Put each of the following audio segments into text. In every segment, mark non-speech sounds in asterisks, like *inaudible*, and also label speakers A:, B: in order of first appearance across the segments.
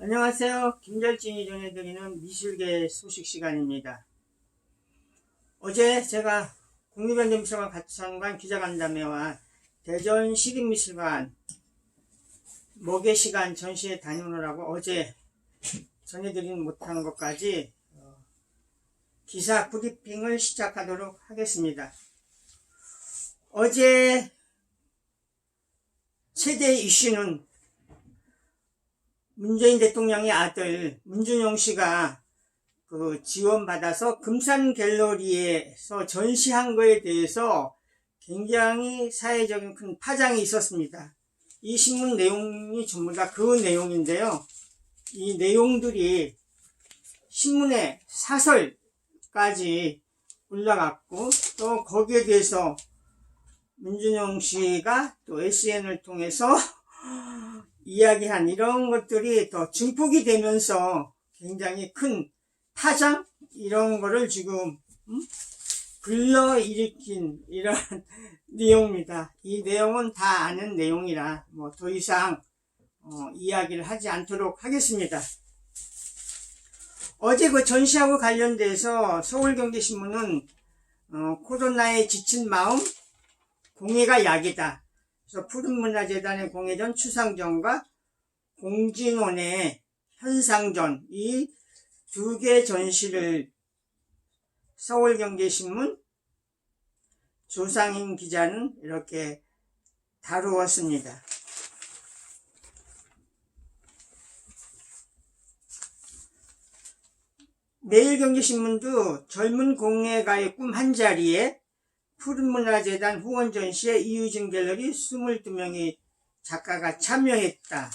A: 안녕하세요. 김절진이 전해드리는 미술계 소식 시간입니다. 어제 제가 국립현대미술관 가창관 기자간담회와 대전 시립미술관 목의 시간 전시회 다녀오느라고 어제 전해드리는 못한 것까지 어, 기사 브리핑을 시작하도록 하겠습니다. 어제 최대 이슈는 문재인 대통령의 아들 문준용 씨가 그 지원받아서 금산 갤러리에서 전시한 거에 대해서 굉장히 사회적인 큰 파장이 있었습니다. 이 신문 내용이 전부 다 그 내용인데요. 이 내용들이 신문에 사설까지 올라갔고 또 거기에 대해서 문준용 씨가 또 SN을 통해서 *laughs* 이야기한 이런 것들이 더 증폭이 되면서 굉장히 큰 파장 이런 거를 지금 음? 불러일으킨 이런 *laughs* 내용입니다. 이 내용은 다 아는 내용이라 뭐 더 이상 어, 이야기를 하지 않도록 하겠습니다. 어제 그 전시하고 관련돼서 서울경제신문은 어, 코로나에 지친 마음 공예가 약이다. 그래서 푸른문화재단의 공예전 추상전과 공진원의 현상전 이 두 개 전시를 서울경제신문 조상인 기자는 이렇게 다루었습니다. 매일경제신문도 젊은 공예가의 꿈 한 자리에 푸른문화재단 후원 전시에 이유진 갤러리 22명의 작가가 참여했다.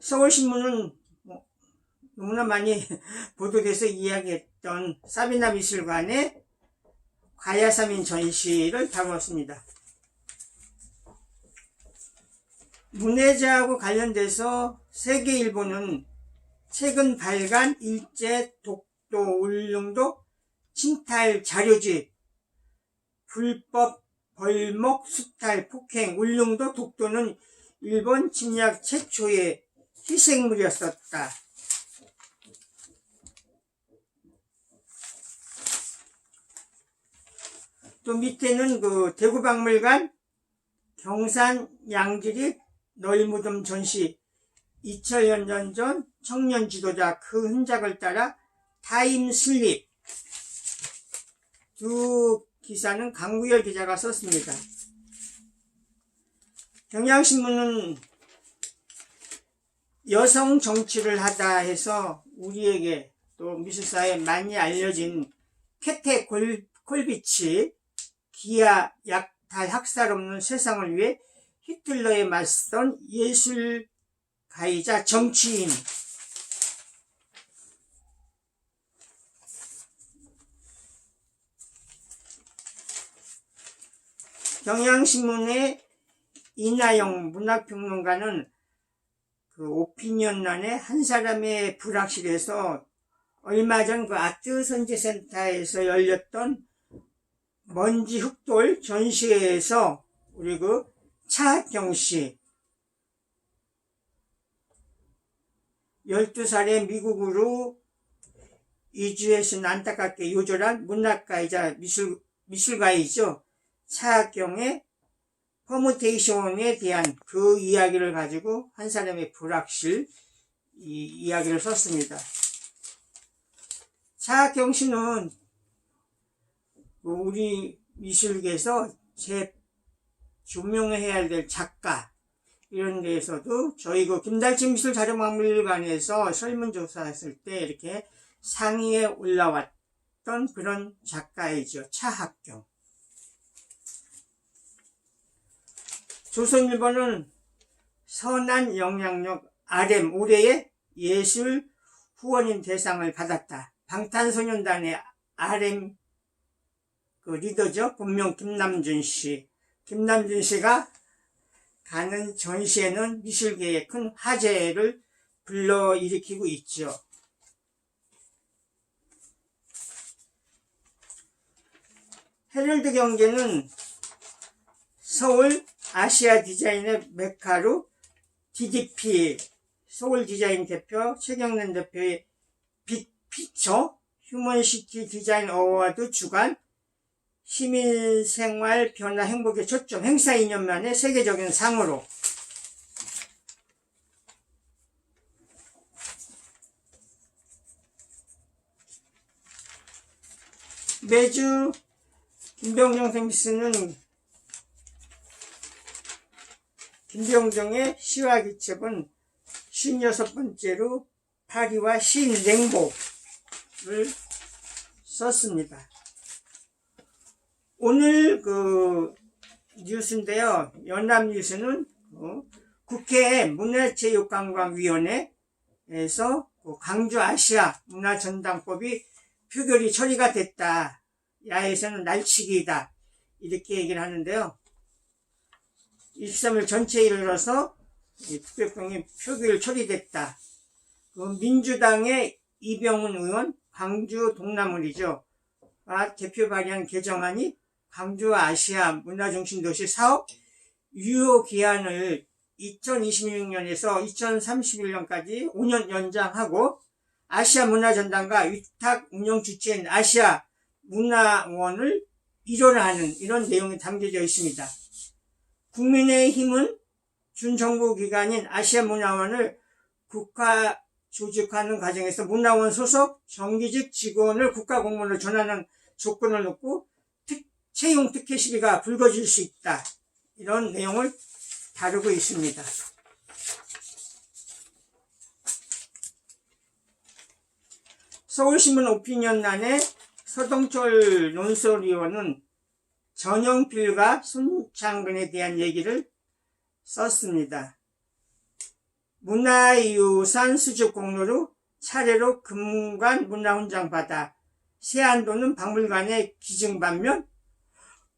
A: 서울신문은 뭐 너무나 많이 *laughs* 보도돼서 이야기했던 사비나 미술관의 가야사민 전시를 다루었습니다. 문해자하고 관련돼서 세계일보는 최근 발간 일제 독 도 울릉도 침탈 자료집 불법 벌목 수탈 폭행 울릉도 독도는 일본 침략 최초의 희생물이었었다. 또 밑에는 그 대구박물관 경산 양지리 널무덤 전시 2000년 년전 청년 지도자 그 흔적을 따라 타임 슬립 두 기사는 강구열 기자가 썼습니다. 경향신문은 여성 정치를 하다 해서 우리에게 또 미술사에 많이 알려진 캐테 콜, 콜비치 기아 약탈 학살 없는 세상을 위해 히틀러에 맞선 예술가이자 정치인 경향신문의 이나영 문학평론가는 그 오피니언란의 한 사람의 불확실해서 얼마 전 그 아트 선지센터에서 열렸던 먼지 흑돌 전시회에서 우리 그 차학경 씨 12살에 미국으로 이주했은 안타깝게 요절한 문학가이자 미술, 미술가이죠. 차학경의 퍼무테이션에 대한 그 이야기를 가지고 한 사람의 불확실 이 이야기를 썼습니다. 차학경 씨는 우리 미술계에서 제 조명해야 될 작가 이런 데에서도 저희 그 김달진 미술자료박물관에서 설문조사했을 때 이렇게 상위에 올라왔던 그런 작가이죠. 차학경. 조선일보는 선한 영향력 RM 올해의 예술 후원인 대상을 받았다. 방탄소년단의 RM 그 리더죠. 본명 김남준 씨. 김남준 씨가 가는 전시에는 미술계에 큰 화제를 불러일으키고 있죠. 헤럴드 경제는 서울 아시아 디자인의 메카로 DDP 서울 디자인 대표 최경련 대표의 빅 피처 휴먼시티 디자인 어워드 주관 시민생활 변화 행복에 초점 행사 2년 만에 세계적인 상으로. 매주 김병정 생기스는 김병정의 시와 기첩은 56번째로 파리와 신냉보를 썼습니다. 오늘 그 뉴스인데요. 연합뉴스는 어, 국회 문화체육관광위원회에서 그 광주 아시아 문화전당법이 표결이 처리가 됐다. 야에서는 날치기다. 이렇게 얘기를 하는데요. 23일 전체 일로서 투표권이 표결 처리됐다. 그 민주당의 이병훈 의원, 광주 동남을이죠. 아, 대표 발의한 개정안이 광주 아시아 문화중심 도시 사업 유효 기한을 2026년에서 2031년까지 5년 연장하고 아시아 문화전당과 위탁 운영 주체인 아시아 문화원을 일원하는 이런 내용이 담겨져 있습니다. 국민의힘은 준정부 기관인 아시아 문화원을 국가 조직하는 과정에서 문화원 소속 정기직 직원을 국가공무원으로 전환하는 조건을 놓고 특, 채용 특혜 시비가 불거질 수 있다. 이런 내용을 다루고 있습니다. 서울신문 오피니언란의 서동철 논설위원은 전영필과 손창근에 대한 얘기를 썼습니다. 문화유산 수집 공로로 차례로 금관 문화훈장 받아 세안도는 박물관에 기증 반면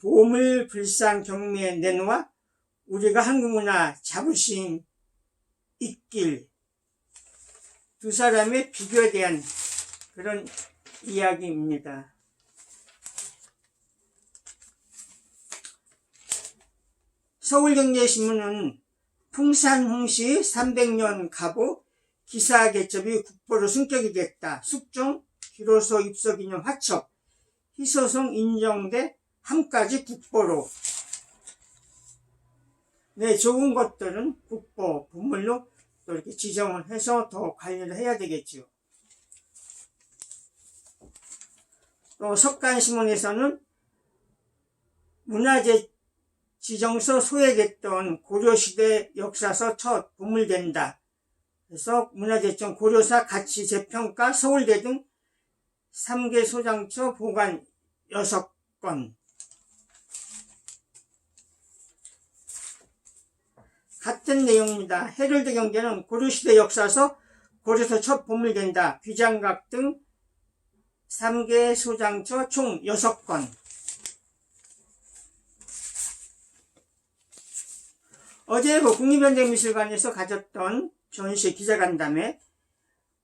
A: 보물 불상 경매에 내놓아 우리가 한국 문화 자부심 있길 두 사람의 비교에 대한 그런 이야기입니다. 서울경제신문은 풍산홍시 300년 가보 기사 개첩이 국보로 승격이 됐다. 숙종 기로소 입서기념 화첩 희소성 인정돼 함까지 국보로 네 좋은 것들은 국보 보물로 또 이렇게 지정을 해서 더 관리를 해야 되겠죠. 또 석간신문에서는 문화재 지정서 소외됐던 고려시대 역사서 첫 보물된다. 그래서 문화재청 고려사 가치 재평가 서울대 등 3개 소장처 보관 6건 같은 내용입니다. 헤럴드 경제는 고려시대 역사서 고려서 첫 보물된다. 귀장각 등 3개 소장처 총 6건 어제 그 국립현대미술관에서 가졌던 전시 기자간담회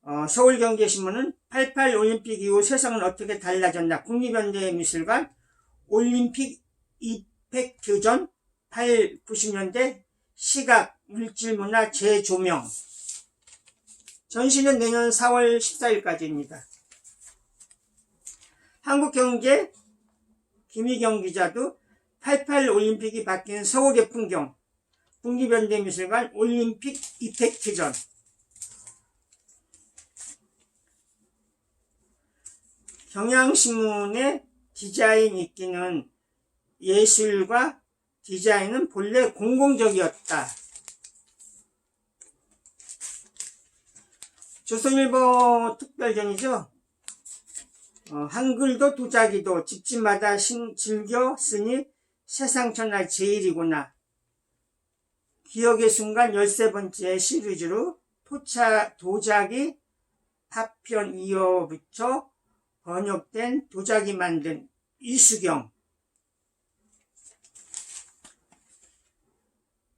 A: 어, 서울 경제신문은 88 올림픽 이후 세상은 어떻게 달라졌나 국립현대미술관 올림픽 이펙트 전 8, 90년대 시각 물질 문화 재조명 전시는 내년 4월 14일까지입니다. 한국경제 김희경 기자도 88 올림픽이 바뀐 서울의 풍경 국립현대미술관 올림픽 이펙트전 경향신문의 디자인 읽기는 예술과 디자인은 본래 공공적이었다. 조선일보 특별전이죠. 어, 한글도 도자기도 집집마다 신, 즐겨 쓰니 세상 천하 제일이구나. 기억의 순간 13번째 시리즈로 토차, 도자기 파편 2호부터 번역된 도자기 만든 이수경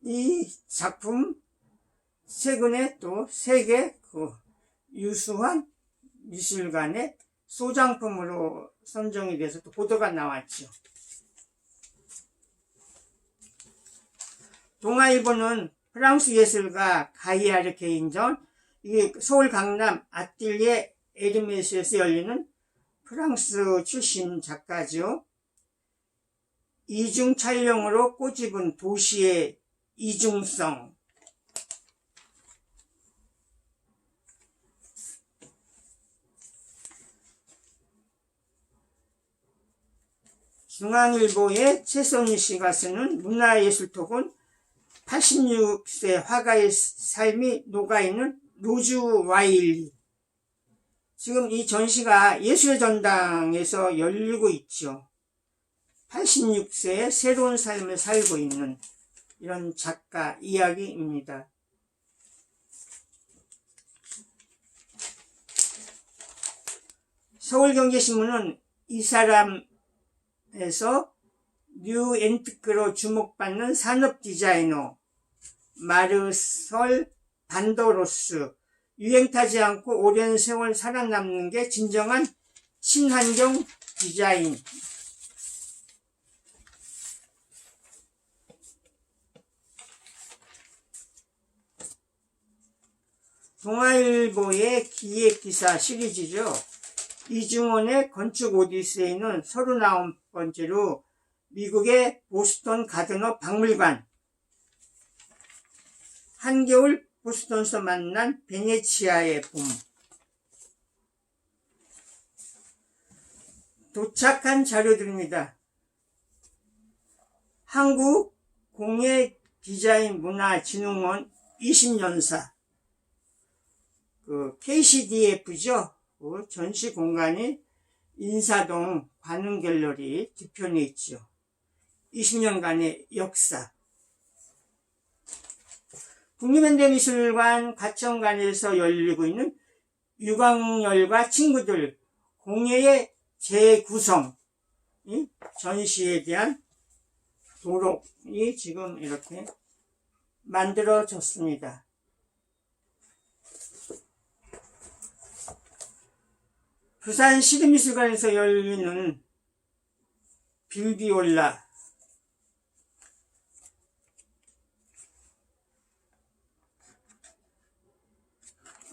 A: 이 작품 최근에 또 세계 그 유수한 미술관의 소장품으로 선정이 돼서 또 보도가 나왔죠. 동아일보는 프랑스 예술가 가이아르 개인전, 서울 강남 아뜰리에 에르메스에서 열리는 프랑스 출신 작가죠. 이중 촬영으로 꼬집은 도시의 이중성. 중앙일보의 최선희 씨가 쓰는 문화예술톡은 86세 화가의 삶이 녹아있는 로즈 와일리. 지금 이 전시가 예술의 전당에서 열리고 있죠. 86세의 새로운 삶을 살고 있는 이런 작가 이야기입니다. 서울경제신문은 이 사람에서 뉴 엔트크로 주목받는 산업 디자이너 마르설 반도로스 유행 타지 않고 오랜 세월 살아남는 게 진정한 친환경 디자인 동아일보의 기획기사 시리즈죠. 이중원의 건축 오디세이는 39번째로 미국의 보스턴 가드너 박물관, 한겨울 보스턴에서 만난 베네치아의 봄, 도착한 자료들입니다. 한국 공예 디자인 문화진흥원 20년사, 그 KCDF죠. 그 전시 공간이 인사동 관흥갤러리 뒤편에 있죠. 20년간의 역사. 국립현대미술관 가천관에서 열리고 있는 유광열과 친구들 공예의 재구성 이 전시에 대한 도록이 지금 이렇게 만들어졌습니다. 부산 시립미술관에서 열리는 빌비올라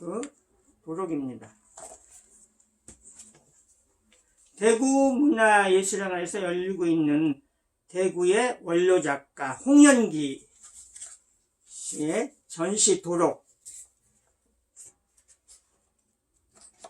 A: 그 도록입니다. 대구 문화예술원에서 열리고 있는 대구의 원로 작가 홍현기 씨의 전시 도록